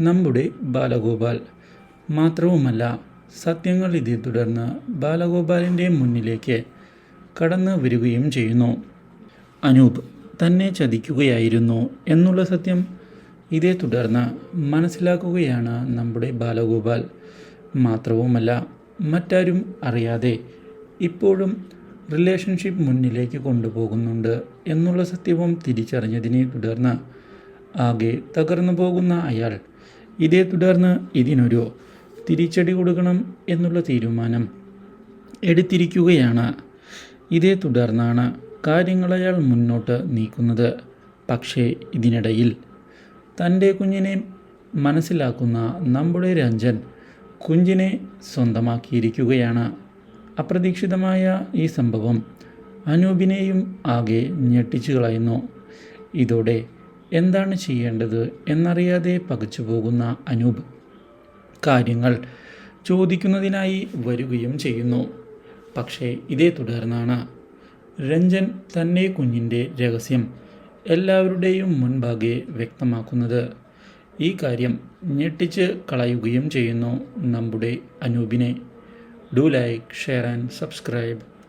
നമ്മുടെ ബാലഗോപാൽ. മാത്രവുമല്ല സത്യങ്ങൾ ഇതേ തുടർന്ന് ബാലഗോപാലിന്റെ മുന്നിലേക്ക് കടന്നു വരികയും ചെയ്യുന്നു. അനൂപ് തന്നെ ചതിക്കുകയായിരുന്നു എന്നുള്ള സത്യം ഇതേ തുടർന്ന് മനസ്സിലാക്കുകയാണ് നമ്മുടെ ബാലഗോപാൽ. മാത്രവുമല്ല മറ്റാരും അറിയാതെ ഇപ്പോഴും റിലേഷൻഷിപ്പ് മുന്നിലേക്ക് കൊണ്ടുപോകുന്നുണ്ട് എന്നുള്ള സത്യവും തിരിച്ചറിഞ്ഞതിനെ തുടർന്ന് ആകെ തകർന്നു പോകുന്ന അയാൾ ഇതേ തുടർന്ന് ഇതിനൊരു തിരിച്ചടി കൊടുക്കണം എന്നുള്ള തീരുമാനം എടുത്തിരിക്കുകയാണ്. ഇതേ തുടർന്നാണ് കാര്യങ്ങൾ അയാൾ മുന്നോട്ട് നീക്കുന്നത്. പക്ഷേ ഇതിനിടയിൽ തന്റെ കുഞ്ഞിനെ മനസ്സിലാക്കുന്ന നമ്മുടെ രഞ്ജൻ കുഞ്ഞിനെ സ്വന്തമാക്കിയിരിക്കുകയാണ്. അപ്രതീക്ഷിതമായ ഈ സംഭവം അനൂപിനെയും ആകെ ഞെട്ടിച്ചു കളയുന്നു. ഇതോടെ എന്താണ് ചെയ്യേണ്ടത് എന്നറിയാതെ പകച്ചു പോകുന്ന അനൂപ് കാര്യങ്ങൾ ചോദിക്കുന്നതിനായി വരികയും ചെയ്യുന്നു. പക്ഷേ ഇതേ തുടർന്നാണ് രഞ്ജൻ തന്നെ കുഞ്ഞിന്റെ രഹസ്യം എല്ലാവരുടെയും മുൻപാകെ വ്യക്തമാക്കുന്നത്. ഈ കാര്യം ഞെട്ടിച്ച് കളയുകയും ചെയ്യുന്നു നമ്മുടെ അനൂപിനെ. Do like share and subscribe.